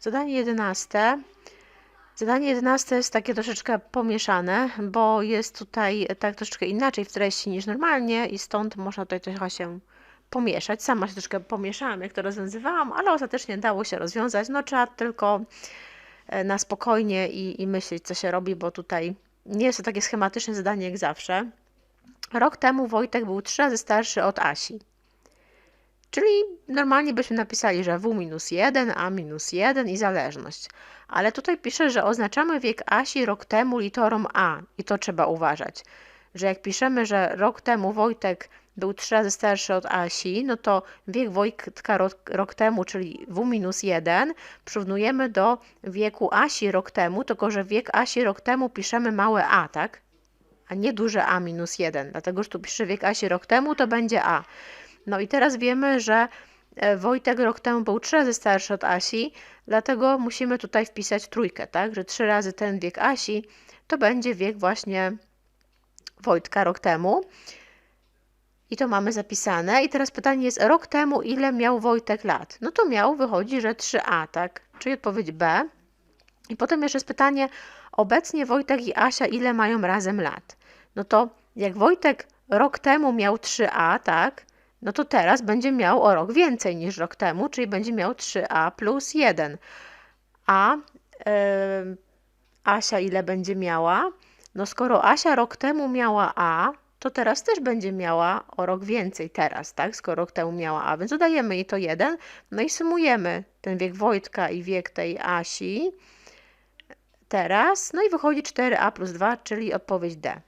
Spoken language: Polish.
Zadanie jedenaste. Zadanie jedenaste jest takie troszeczkę pomieszane, bo jest tutaj tak troszeczkę inaczej w treści niż normalnie i stąd można tutaj trochę się pomieszać. Sama się troszkę pomieszałam, jak to rozwiązywałam, ale ostatecznie dało się rozwiązać. No trzeba tylko e, na spokojnie i, i myśleć, co się robi, bo tutaj nie jest to takie schematyczne zadanie jak zawsze. Rok temu Wojtek był trzy razy starszy od Asi. Czyli normalnie byśmy napisali, że W minus 1, A minus 1 i zależność. Ale tutaj pisze, że oznaczamy wiek Asi rok temu literą A i to trzeba uważać. Że jak piszemy, że rok temu Wojtek był trzy razy starszy od Asi, no to wiek Wojtka rok, rok temu, czyli W minus 1, przyrównujemy do wieku Asi rok temu, tylko że wiek Asi rok temu piszemy małe a, tak? A nie duże A minus 1, dlatego że tu pisze wiek Asi rok temu, to będzie A. No i teraz wiemy, że e, Wojtek rok temu był trzy razy starszy od Asi, dlatego musimy tutaj wpisać trójkę, tak? Że trzy razy ten wiek Asi to będzie wiek właśnie Wojtka rok temu. I to mamy zapisane. I teraz pytanie jest, rok temu ile miał Wojtek lat? No to miał, wychodzi, że 3A, tak? Czyli odpowiedź B. I potem jeszcze jest pytanie, obecnie Wojtek i Asia ile mają razem lat? No to jak Wojtek rok temu miał 3A, tak? No to teraz będzie miał o rok więcej niż rok temu, czyli będzie miał 3A plus 1. A yy, Asia ile będzie miała? No skoro Asia rok temu miała A, to teraz też będzie miała o rok więcej teraz, tak? Skoro rok temu miała A, więc dodajemy jej to 1, no i sumujemy ten wiek Wojtka i wiek tej Asi teraz, no i wychodzi 4A plus 2, czyli odpowiedź D.